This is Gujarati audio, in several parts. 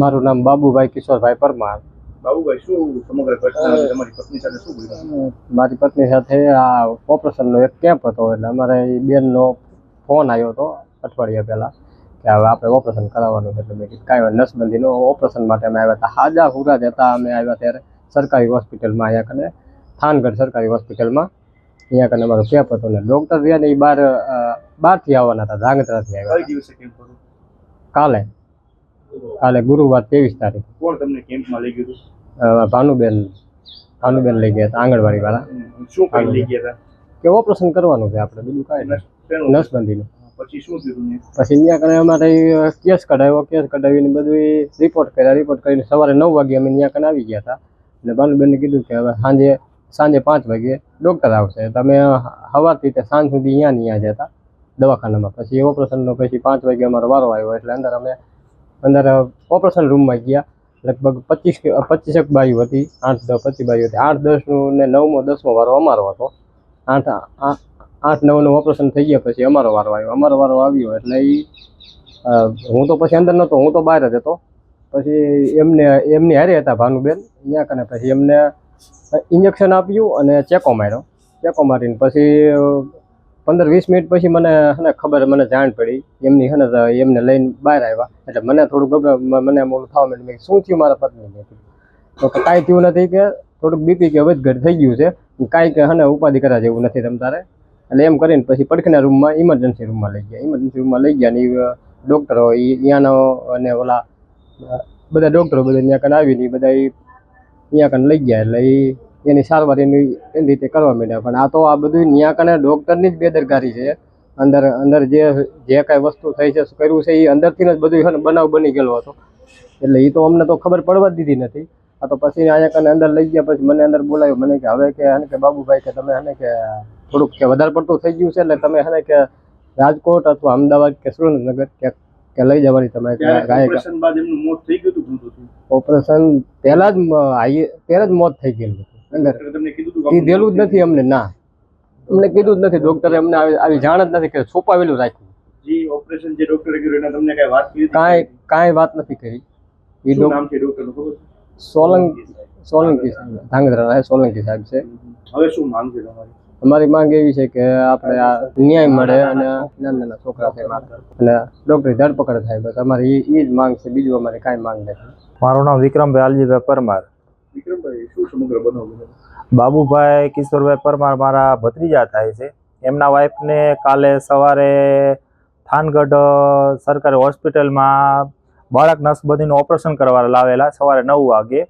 મારું નામ બાબુભાઈ કિશોરભાઈ પરમાર. બાબુભાઈ શું સમગ્ર ઘટના તમારી પત્ની સાથે શું બન્યું મારી પત્ની સાથે આ ઓપરેશનનો એક કેમ્પ હતો એટલે અમારે એ બેનનો ફોન આવ્યો હતો અઠવાડિયા પહેલાં કે હવે આપણે ઓપરેશન કરાવવાનું છે. એટલે મેં કીધું કાંઈ નસબંધીનો ઓપરેશન માટે અમે આવ્યા હતા. હાજા હુરા જતા અમે આવ્યા ત્યારે સરકારી હોસ્પિટલમાં અહીંયા કને થાનગઢ સરકારી હોસ્પિટલમાં. અહીંયા કને અમારો કેમ્પ હતો ને ડૉક્ટર રહ્યા ને એ બહાર બહારથી આવવાના હતા ધ્રાંગધ્રાથી આવ્યા કાલે. કાલે ગુરુવાર ત્રેવીસ તારીખ. કોણ તમને કેમ્પમાં લઈ ગયું હતું ભાનુબેન ભાનુબેન લઈ ગયા હતા આંગણવાડી વાળા શું કામ લઈ ગયા હતા? કે ઓપરેશન કરવાનું છે આપણે બીજું કાંઈ? નસબંધીનું. પછી શું થયું પછી ત્યાં કને અમારે કેસ કઢાવ્યો કેસ કઢાવીને બધું રિપોર્ટ કર્યા રિપોર્ટ કરીને સવારે નવ વાગે અમે ત્યાં કને આવી ગયા હતા. એટલે ભાનુબેનને કીધું કે હવે સાંજે સાંજે પાંચ વાગે ડૉક્ટર આવશે. તમે સવારથી તે સાંજ સુધી અહીંયા નહીં જતા દવાખાનામાં. પછી ઓપરેશનનો પછી પાંચ વાગે અમારો વારો આવ્યો એટલે અંદર અમે અંદર ઓપરેશન રૂમમાં ગયા. લગભગ પચીસ પચીસેક બાઈઓ હતી, આઠ દસ પચીસ બાઈઓ હતી. આઠ દસનું ને નવમો, દસમો વારો અમારો હતો. આઠ આઠ નવનું ઓપરેશન થઈ ગયા પછી અમારો વારો આવ્યો. અમારો વારો આવ્યો એટલે એ હું તો પછી અંદર નહોતો હું તો બહાર જ હતો. પછી એમને, એમની હારે હતા ભાનુબેન ત્યાં કને પછી એમને ઇન્જેક્શન આપ્યું અને ચેકો માર્યો. ચેકો મારીને પછી પંદર વીસ મિનિટ પછી મને હે ખબર મને જાણ પડી. એમની હે તો એમને લઈને બહાર આવ્યા. એટલે મને થોડું ગભરા મને મોડું થવા માંડ્યું. મેં શું થયું મારા પત્નીને? કીધું. તો કાંઈ થયું નથી કે, થોડુંક બીપી કે વધઘટ થઈ ગયું છે. કાંઈ કે હને ઉપાધિ કરા જેવું નથી તમ તારે. એટલે એમ કરીને પછી પડખીના રૂમમાં ઇમરજન્સી રૂમમાં લઈ ગયા. ઇમરજન્સી રૂમમાં લઈ ગયા ને ડૉક્ટરો એ ત્યાંનો અને ઓલા બધા ડૉક્ટરો બધા ત્યાં કને આવીને બધા એ ત્યાં કને લઈ ગયા. એટલે એ એની સારવાર એની એની રીતે કરવા માંડ્યા. પણ આ તો આ બધું ત્યાં કને ડૉક્ટરની જ બેદરકારી છે. અંદર અંદર જે જે કાંઈ વસ્તુ થઈ છે કર્યું છે એ અંદરથી જ બધું છે બનાવ બની ગયેલો હતો. એટલે એ તો અમને તો ખબર પડવા જ દીધી નથી. આ તો પછી અહીંયા કને અંદર લઈ ગયા પછી મને અંદર બોલાવ્યો મને કે હવે કે કે બાબુભાઈ કે તમે હે કે થોડુંક કે વધારે પડતું થઈ ગયું છે એટલે તમે હે કે રાજકોટ અથવા અમદાવાદ કે સુરેન્દ્રનગર કે કે લઈ જવાની તમે ઓપરેશન બાદ એમનું મોત થઈ ગયું હતું? ઓપરેશન પહેલા જ પહેલા જ મોત થઈ ગયેલું હતું. અંદર. દેલું જ નથી અમને ના. અમને કીધું જ નથી ડોક્ટરે અમને આવી આવી જાણ જ નથી કે છુપાવેલું રાખ્યું. જે ઓપરેશન જે ડોક્ટરે કર્યું એના તમને કઈ કરી? કાંઈ કાંઈ વાત નથી કરી. એ નામ છે ડોક્ટરનું ખબર છે? સોલંકી સોલંકી સાહેબ. ધાંગધ્રા રહે સોલંકી સાહેબ છે. હવે શું માંગ છે તમારી? અમારી માંગ એવી છે કે આપણે આ ન્યાય મળે અને નાના નાના છોકરા છે અને ડોક્ટરની ધરપકડ થાય બસ અમારી એ જ માંગ છે બીજું અમારી કાંઈ માંગ નથી. મારું નામ વિક્રમભાઈ આલજીભાઈ પરમાર. બાબુભાઈ કિશોરભાઈ પરમાર મારા ભત્રીજા થાય છે. એમના વાઈફને કાલે સવારે થાનગઢ સરકારી હોસ્પિટલમાં બાળક નસબંધીનું ઓપરેશન કરવા લાવેલા સવારે નવ વાગે.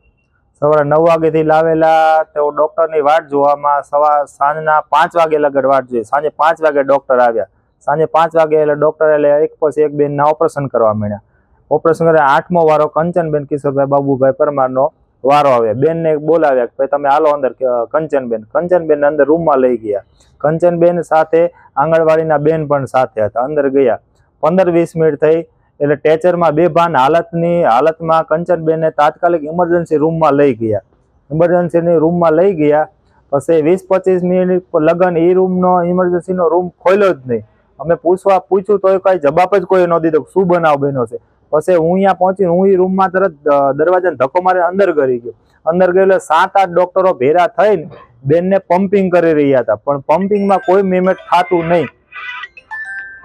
સવારે નવ વાગેથી લાવેલા તેઓ ડૉક્ટરની વાટ જોવામાં સવાર સાંજના પાંચ વાગે લગડ વાટ જોઈ સાંજે પાંચ વાગે ડૉક્ટર આવ્યા. સાંજે પાંચ વાગે એટલે ડૉક્ટર એટલે એક પછી એક બેનના ઓપરેશન કરવા માંડ્યા. ઓપરેશન કરે આઠમો વારો કંચનબેન કિશોરભાઈ બાબુભાઈ પરમારનો વારો આવ્યા બેનને બોલાવ્યા ભાઈ તમે હાલો અંદર કંચનબેન. કંચનબેન અંદર રૂમમાં લઈ ગયા. કંચનબેન સાથે આંગણવાડીના બેન પણ સાથે હતા. અંદર ગયા. પંદર વીસ મિનિટ થઈ એટલે ટેચરમાં બેભાન હાલતની, હાલતમાં કંચનબેનને તાત્કાલિક ઇમરજન્સી રૂમમાં લઈ ગયા. ઇમરજન્સીની રૂમમાં લઈ ગયા. પછી વીસ પચીસ મિનિટ લગન એ રૂમનો ઇમરજન્સીનો રૂમ ખોલ્યો જ નહીં. અમે પૂછવા, પૂછ્યું તો કાંઈ જવાબ જ કોઈ ન દીધો શું બનાવ બન્યો છે. પછી હું અહીંયા પહોંચીને હું એ રૂમમાં તરત દરવાજાને ધક્કો મારી અંદર કરી ગયો. અંદર ગયો એટલે સાત આઠ ડોક્ટરો ભેરા થઈને બેનને પમ્પિંગ કરી રહ્યા હતા. પણ પમ્પિંગમાં કોઈ મેમેટ થતું નહીં.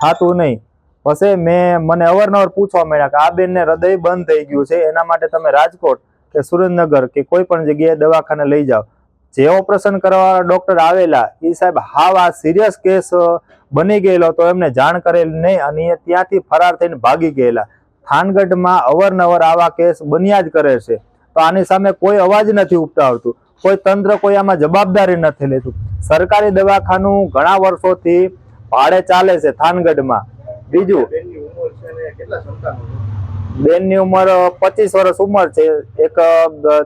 થતું નહીં. પછી મેં, મને અવારનવાર પૂછવા મળ્યા કે આ બેનને હૃદય બંધ થઈ ગયું છે. એના માટે તમે રાજકોટ કે સુરેન્દ્રનગર કે કોઈ પણ જગ્યાએ દવાખાને લઈ જાઓ. જે ઓપરેશન કરવાવાળા ડોક્ટર આવેલા, એ સાહેબ હાવ આ સિરિયસ કેસ બની ગયેલો તો એમને જાણ કરેલ નહીં અને એ ત્યાંથી ફરાર થઈને ભાગી ગયેલા. થાનગઢમાં અવારનવાર આવા કેસ બન્યા જ કરે છે. તો આની સામે કોઈ અવાજ નથી ઉપટાવતું કોઈ તંત્ર કોઈ આમાં જવાબદારી નથી લેતું. સરકારી દવાખાનું ઘણા વર્ષોથી ભાડે ચાલે છે થાનગઢમાં. બીજું? બેનની ઉંમર પચીસ વર્ષ ઉંમર છે. એક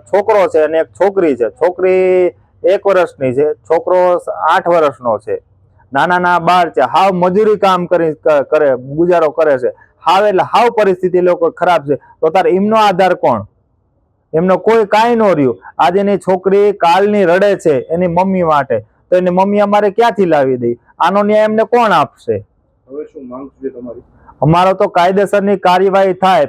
છોકરો છે અને એક છોકરી છે. છોકરી એક વર્ષની છે. છોકરો આઠ વર્ષનો છે. નાના નાના બાળ છે. હાવ મજૂરી કામ કરી કરે, ગુજારો કરે છે. હાવ એટલે હાવ પરિસ્થિતિ લોકો ખરાબ છે. તો તાર એમનો આધાર કોણ? એમનો કોઈ કાંઈ ન રહ્યું. આજે એની છોકરી કાલની રડે છે એની મમ્મી માટે. તો એની મમ્મી અમારે ક્યાંથી લાવી દઈ? આનો ન્યાય એમને કોણ આપશે? હવે શું માંગ છે તમારી? અમારો તો કાયદેસરની કાર્યવાહી થાય.